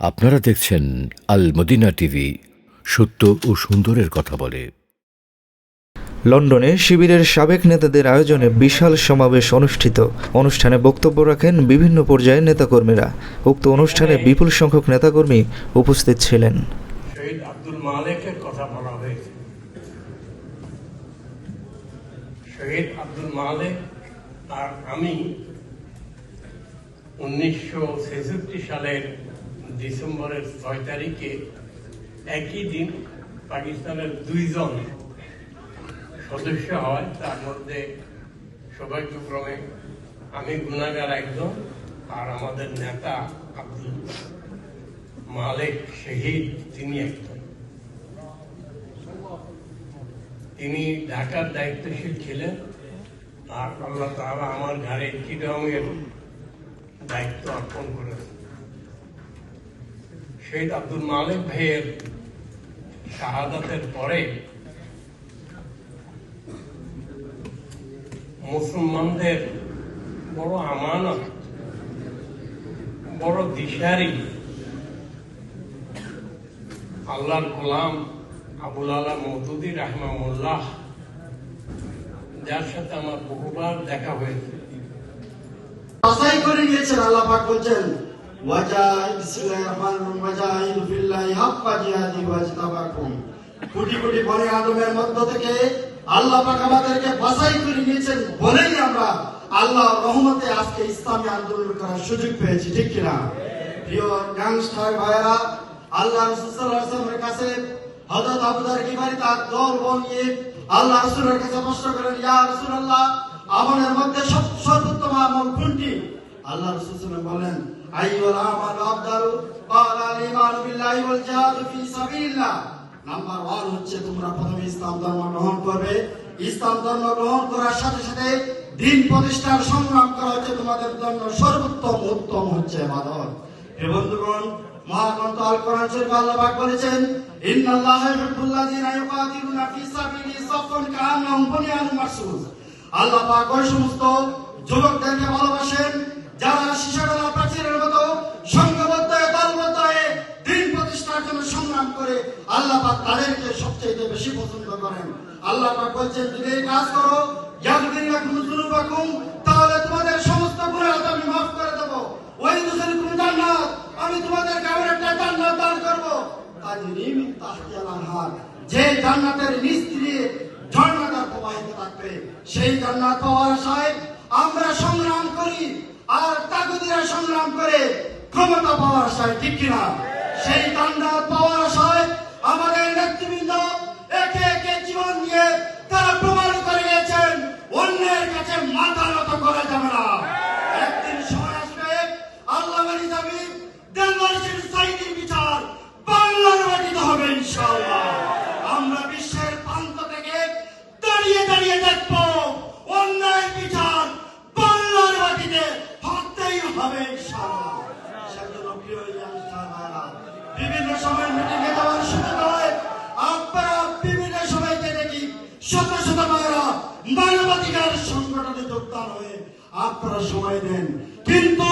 আপনারা দেখছেন আল Medina TV সত্য ও সুন্দরের কথা বলে। লন্ডনে শিবিরের সাবেক নেতাদের আয়োজনে বিশাল সমাবেশ অনুষ্ঠিত। অনুষ্ঠানে বক্তব্য রাখেন বিভিন্ন পর্যায়ের নেতাকর্মীরা। উক্ত অনুষ্ঠানে বিপুল সংখ্যক নেতাকর্মী উপস্থিত ছিলেন। আব্দুল মালেকের কথা বলা হয়েছে। শহীদ আব্দুল মালেক আর আমি উনিশশো ছেষট্টি সালের ডিসেম্বরের ছয় তারিখে একই দিন পাকিস্তানের দুইজন সদস্য হয়, তার মধ্যে সৌভাগ্যক্রমে আমি গুণাগার একজন আর আমাদের নেতা আব্দুল মালেক শহীদ, তিনি একজন। তিনি ঢাকার দায়িত্বশীল ছিলেন আর আল্লাহ তারা আমার ঘরে চিটংয়ের দায়িত্ব অর্পণ করেছেন। শহীদ আব্দুল মালেক ভাইয়ের শাহাদাতের পরে মুসলমানদের বড় আমানত, বড় দিশারি আল্লাহর গোলাম আবুল আলা মৌদুদি রাহমাউল্লাহ যার সাথে আমার বহুবার দেখা হয়েছে। করে নিয়েছেন আল্লাহ বলছেন ওয়াজাহিদ বিসমিল্লাহির রহমানির রহিম ওয়াজাহিদ হাক্কা জিহাদি ওয়াজতাবাকুম কোটি কোটি আদমের মধ্য থেকে আল্লাহ পাক আমাদেরকে বাছাই করে নিয়েছেন বলেই আমরা আল্লাহ রহমতে আজকে ইসলামী আন্দোলন করার সুযোগ পেয়েছি, ঠিক কিনা? প্রিয় গ্যাংস্টার ভাইয়েরা, আল্লাহ রাসূল ওয়াসাল্লামের কাছে হযরত আবু দার তার দল আল্লাহ রাসূলের কাছে প্রশ্ন করেন, ইয়া রাসূলুল্লাহ, আমলের মধ্যে সর্বোত্তম আমল কোনটি? আল্লাহ রাসূল বলেন আইয়ুল আমাল আফদালু ক্বালা আল ঈমান বিল্লাহি ওয়াল জিহাদ ফি নাম্বার 1 হচ্ছে তোমরা প্রথমে ইসলাম ধর্ম গ্রহণ করবে। ইসলাম ধর্ম গ্রহণ করার সাথে সাথে দিন প্রতিষ্ঠার সংগ্রাম করা হচ্ছে। তোমাদের জন্য সর্বোত্তম, উত্তম হচ্ছে ইবাদত। হে বন্ধুগণ, মহাগ্রন্থ আল্লাহ পাক বলেছেন, ইন্নাল্লাহা ইউহিব্বুল্লাযীনা ইউকাতিলুনা ফি সাবিলিহি সাফফান ওই সমস্ত যুবকদেরকে ভালোবাসেন যারা শিশাডালা প্রাচীরের মতো সংঘবদ্ধ দলবদ্ধ হয়ে দিন প্রতিষ্ঠার জন্য সংগ্রাম করে, আল্লাহ পাক তাদেরকে সবচেয়ে বেশি পছন্দ করেন। আল্লাহ পাক বলছেন যদি এই কাজ করো তাহলে তোমাদের সমস্ত গুনাহ আমি মাফ করে দেব। ওই দুসরিকুম জান্নাত, আমি তোমাদের কাছে একটা জান্নাত দান করব। যে জান্নাতের নিচ দিয়ে ঝর্ণাটা প্রবাহিত থাকবে, সেই জান্নাত পাওয়ার আশায় আমরা সংগ্রাম করি। আর তাগুদিরা সংগ্রাম করে ক্ষমতা পাওয়ার আশায় ঠিক কিনা? সেই জান্নাত পাওয়ার আশায় আমাদের নেতৃবৃন্দ একে একে জীবন দিয়ে তারা প্রমাণ করে গেছেন, অন্যের কাছে মাথা নত করা যাবে না। একদিন সময় আসবে, আল্লাহ নিজামী দেলবাসীর সাইদির বিচার বাংলার মাটিতে হবে ইনশাআল্লাহ। আপনারা সময় দেন। কিন্তু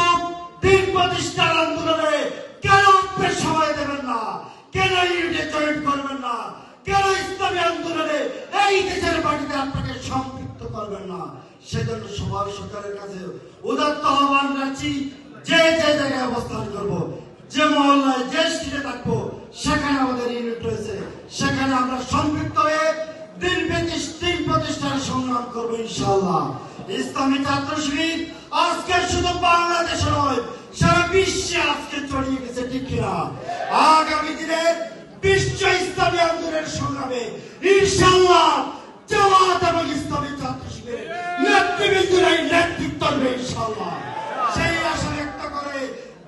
দিন প্রতিষ্ঠার আন্দোলনে কেন আপনি সময় দেবেন না? কেন ইউনিটে জয়েন করবেন না? কেন ইসলামী আন্দোলনে এই দেশের মাটিতে আপনাকে সম্পৃক্ত করবেন না? সেজন্য সবার সরকারের কাছে উদাত্ত আহ্বান রাখছি যে যে জায়গায় অবস্থান করব, যে মহল্লায়, যে স্ট্রিটে থাকব, সেখানে আমাদের ইউনিট রয়েছে। সেখানে আমরা সম্পৃক্ত হয়ে দিন প্রতিষ্ঠা দিন প্রতিষ্ঠার সংগ্রাম করব ইনশাআল্লাহ। ইসলামী ছাত্র শিবির আজকে শুধু বাংলাদেশে নয়, সারা বিশ্বে আজকে ছড়িয়ে গেছে, ঠিক কিনা? আগামী দিনে বিশ্ব ইসলামী আন্দোলনের সংগ্রামে ইনশাআল্লাহ জামাত এবং ইসলামী ছাত্র নেতৃত্ব দেবে ইনশাআল্লাহ। সেই আশা ব্যক্ত করে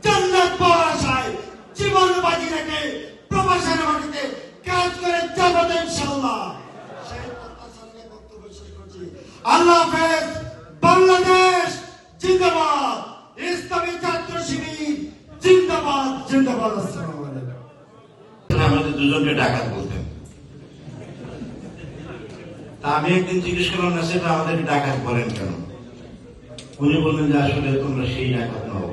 জান্নাত পাওয়ার আশায় জীবন বাজি রেখে প্রবাসের মাটিতে কাজ করে যাব করছি। আল্লাহ হাফেজ বাংলাদেশ জিন্দাবাদ ইসলামী ছাত্র শিবির জিন্দাবাদ জিন্দাবাদ আসসালামু আলাইকুম আমাদের ডাকাত বলতেন। তা আমি একদিন জিজ্ঞেস করলাম, না, সেটা আমাদের ডাকাত বলেন কেন? উনি বললেন যে, আসলে তোমরা সেই ডাকাত নও।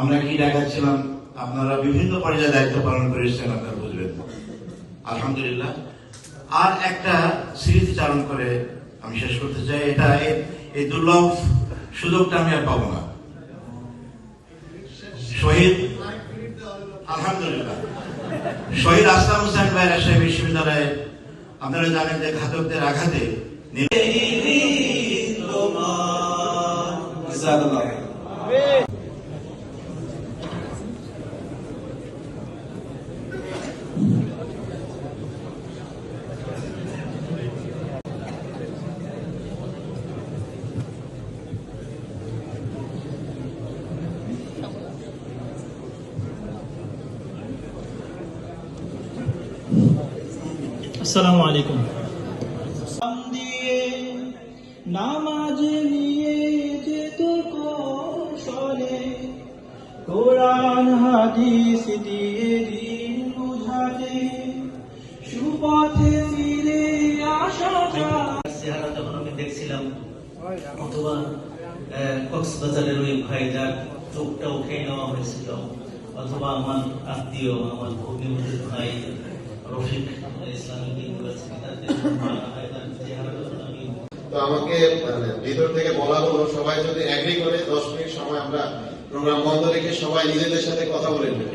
আমরা কি ডাকাচ্ছিলাম আপনারা বিভিন্ন পর্যায়ে দায়িত্ব পালন করে এসেছেন আপনারা বুঝবেন। আলহামদুলিল্লাহ। আর একটা স্মৃতিচারণ করে আমি শেষ করতে চাই, এটা এই দুর্লভ সুযোগটা আমি আর পাবো না। শহীদ আলহামদুলিল্লাহ। শহীদ আসলাম হোসেন ভাই রাজশাহী বিশ্ববিদ্যালয়ে। আপনারা জানেন যে ঘাতকদের আঘাতে আসসালামু আলাইকুম। দিয়ে নামাজ নিয়ে যেত কৌশলে কোরআন হাদিস দিয়ে দিন বুঝাতে সুপথে ফিরে আসা চেহারা যখন আমি দেখছিলাম অথবা আহ, কক্সবাজারের ওই ভাইজার চোখটা উঠে নেওয়া হয়েছিল অথবা আমার আত্মীয় আমার ভগ্নিপতির ভাই তো আমাকে মানে ভিতর থেকে বলা হলো, সবাই যদি এগ্রি করে, দশ মিনিট সময় আমরা প্রোগ্রাম বন্ধ রেখে সবাই নিজেদের সাথে কথা বলে নেব।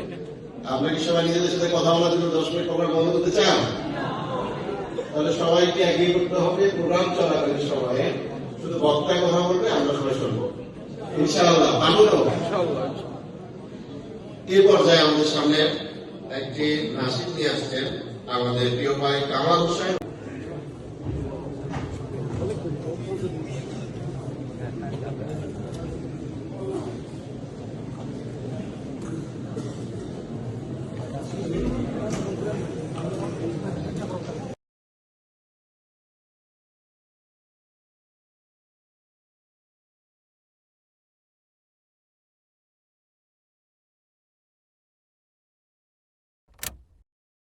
আপনারা কি সবাই নিজেদের সাথে কথা বলার জন্য দশ মিনিট প্রোগ্রাম বন্ধ করতে চান? তাহলে সবাইকে এগ্রি করতে হবে? প্রোগ্রাম চলাকালীন সময়ে শুধু বক্তায় কথা বলবে, আমরা সবাই শুনব। ইনশাআল্লাহ তো। এই পর্যায়ে আমাদের সামনে একটি নাসিক নিয়ে আসছেন আমাদের প্রিয় ভাই কামাল হোসেন।